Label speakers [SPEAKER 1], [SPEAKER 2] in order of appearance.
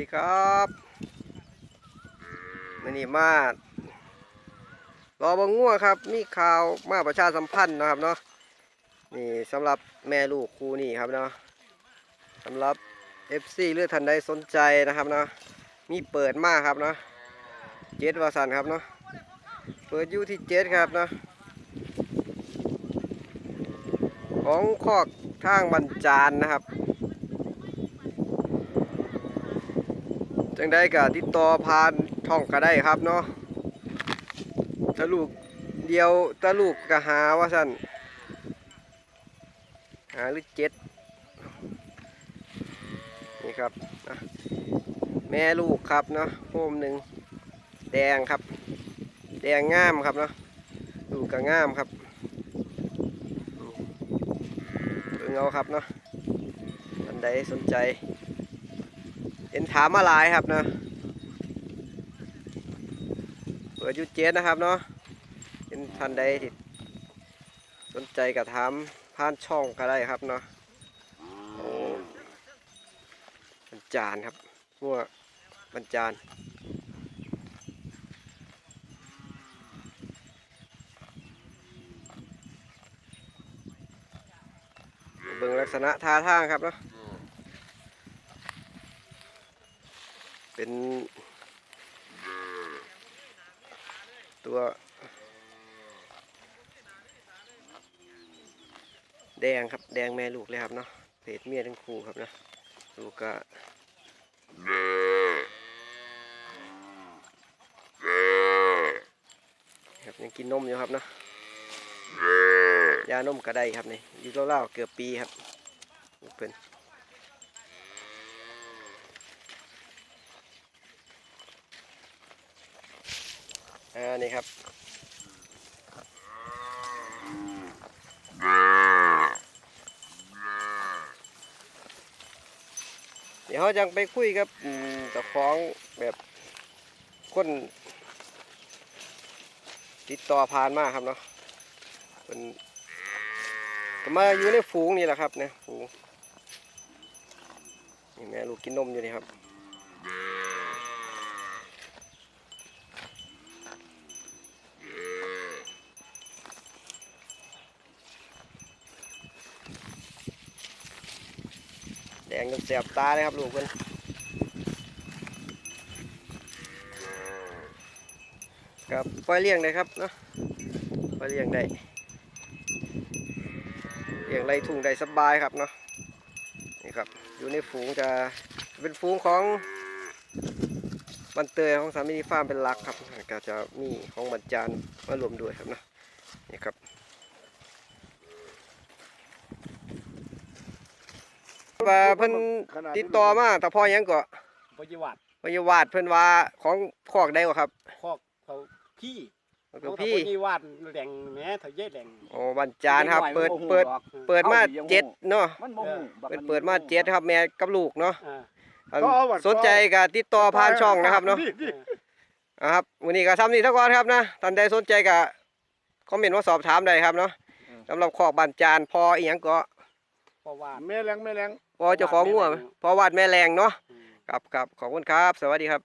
[SPEAKER 1] ดีครับมันนี่มารอบังงัวครับ มีข่าวมาประชาสัมพันธ์นะครับเนาะนี่สำหรับแม่ลูกคู่นี่ครับเนาะสำหรับ FC หรือดท่านใดสนใจนะครับเนาะมีเปิดมากครับเนาะเจ็ดวาสันครับเนาะเปิดอยู่ที่เจ็ดครับเนาะของคอกทางบรรจารนะครับ จังได้ก็ติดต่อผ่านท่องก็ได้ครับเนาะตะลูกเดียวตะลูกก็หาว่าสั่นหาหรือเจ็ดนี่ครับแม่ลูกครับเนาะโฮมหนึ่งแดงครับ แดงงามครับเนาะลูกก็งามครับเงเอาครับเนาะท่านใดสนใจ เห็นถามมาหลายครับเนาะเปิดอยูเจ็ดนะครับเนาะเห็นท่านใดที่สนใจก็ถามผ่านช่องก็ได้ครับเนาะบรรจานครับพวกบรรจานเบิ่งลักษณะท่าทางครับเนาะ เป็น ตัวแดงครับ แดงแม่ลูกเลยครับเนาะเพศเมียทั้งคู่ครับนะลูกก็ครับยังกินนมอยู่ครับเนาะยานมก็ได้ครับนี่อยูโรเล่าๆเกือบปีครับเพิ่น อ่านี่ครับเดี๋ยวเขาจังไปคุยกับอืมเจ้องแบบคนติดต่อผ่านมากครับเนาะเป็นมาอยู่ในฝูงนี่แหละครับเนี่ยฝูงนี่แม่ลูกกินนมอยู่นี่ครับ งจนแสบตาเลยครับลูกเพิ่นกับปล่อยเลี้ยงได้ครับเนาะปล่อยเลี้ยงได้เลี้ยงไรทุ่งได้สบายครับเนาะนี่ครับอยู่ในฝูงจะเป็นฝูงของบันเตยของสามีฟาร์มเป็นหลักครับก็จะมีของบรรจานมารวมด้วยครับเนาะนี่ครับ ว่าเพิ่นติดต่อมาแต่พอหยังก็
[SPEAKER 2] ปฏิวัติ
[SPEAKER 1] พยาวาดเพิ่นว่าของคอกได้บ่ครับ
[SPEAKER 2] คอกเขาพี่
[SPEAKER 1] ก็คือ
[SPEAKER 2] เขา
[SPEAKER 1] พี่
[SPEAKER 2] ปฏิวัติแหล่งแหม่เขาเย่แหล่ง
[SPEAKER 1] โอ้บันจานครับ เปิดเปิดเปิดมาเจ็ดเนาะ
[SPEAKER 3] มันบ่ฮู้บัก
[SPEAKER 1] เปิด
[SPEAKER 3] อันนี้
[SPEAKER 1] เปิดมาเจ็ดครับแม่กับลูกเนาะ
[SPEAKER 2] อ่า
[SPEAKER 1] อัน
[SPEAKER 3] ก็เอาบัด
[SPEAKER 1] สนใจก็ติดต่อผ่านช่องนะครับเนาะ
[SPEAKER 2] เออ
[SPEAKER 1] อ่าครับวันนี้ก็ทำนี่เท่าก่อนครับนะท่านใดสนใจก็คอมเมนต์มาสอบถามได้ครับเนาะสำหรับคอกบันจานพออีหยังก็
[SPEAKER 2] เพราะว่า
[SPEAKER 3] แม่แรงแม่แรง
[SPEAKER 1] พอเจ้าของงัวพอวาดแม่แรงเนาะ
[SPEAKER 2] อืม
[SPEAKER 1] ครับครับขอบคุณครับ สวัสดีครับ